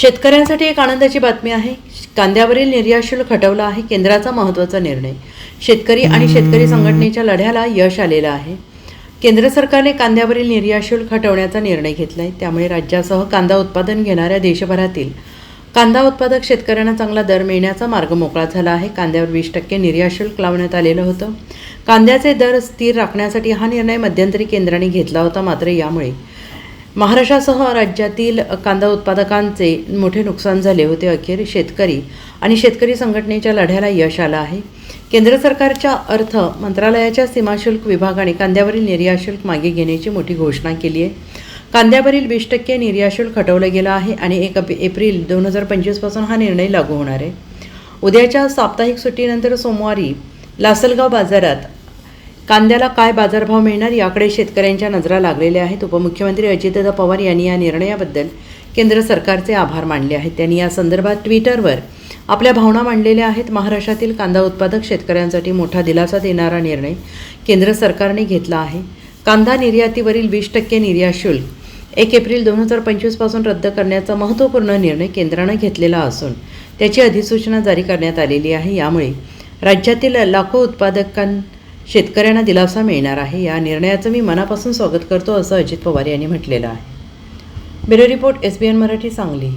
शेतकऱ्यांसाठी एक आनंदाची बातमी आहे. कांद्यावरील निर्यात शुल्क हटवलं आहे केंद्राचा महत्त्वाचा निर्णय. शेतकरी आणि शेतकरी संघटनेच्या लढ्याला यश आलेलं आहे. केंद्र सरकारने कांद्यावरील निर्यात शुल्क हटवण्याचा निर्णय घेतला आहे त्यामुळे राज्यासह कांदा उत्पादन घेणाऱ्या देशभरातील कांदा उत्पादक शेतकऱ्यांना चांगला दर मिळण्याचा मार्ग मोकळा झाला आहे. कांद्यावर वीस टक्के निर्यात शुल्क लावण्यात आलेलं होतं. कांद्याचे दर स्थिर राखण्यासाठी हा निर्णय मध्यंतरी केंद्राने घेतला होता मात्र यामुळे महाराष्ट्रासह राज्यातील कांदा उत्पादकांचे मोठे नुकसान झाले होते अखेर शेतकरी आणि शेतकरी संघटनेच्या लढ्याला यश आलं आहे. केंद्र सरकारच्या अर्थ मंत्रालयाच्या सीमाशुल्क विभागाने कांद्यावरील निर्याशुल्क मागे घेण्याची मोठी घोषणा केली आहे. कांद्यावरील वीस टक्के निर्याशुल्क हटवलं गेलं आहे आणि एक एप्रिल दोन हजार पंचवीसपासून हा निर्णय लागू होणार आहे. उद्याच्या साप्ताहिक सुट्टीनंतर सोमवारी लासलगाव बाजारात कांद्याला काय बाजारभाव मिळणार याकडे शेतकऱ्यांच्या नजरा लागलेल्या आहेत. उपमुख्यमंत्री अजितदादा पवार यांनी या निर्णयाबद्दल केंद्र सरकारचे आभार मानले आहेत. त्यांनी या संदर्भात ट्विटरवर आपल्या भावना मांडलेल्या आहेत. महाराष्ट्रातील कांदा उत्पादक शेतकऱ्यांसाठी मोठा दिलासा देणारा निर्णय केंद्र सरकारने घेतला आहे. कांदा निर्यातीवरील वीस टक्के निर्यात शुल्क एक एप्रिल दोन हजार पंचवीसपासून रद्द करण्याचा महत्त्वपूर्ण निर्णय केंद्रानं घेतलेला असून त्याची अधिसूचना जारी करण्यात आलेली आहे. यामुळे राज्यातील लाखो उत्पादकां शेतकऱ्यांना दिलासा मिळणार आहे. या निर्णयाचं मी मनापासून स्वागत करतो असं अजित पवार यांनी म्हटलेलं आहे. Bureau report S B N Marathi Sangli.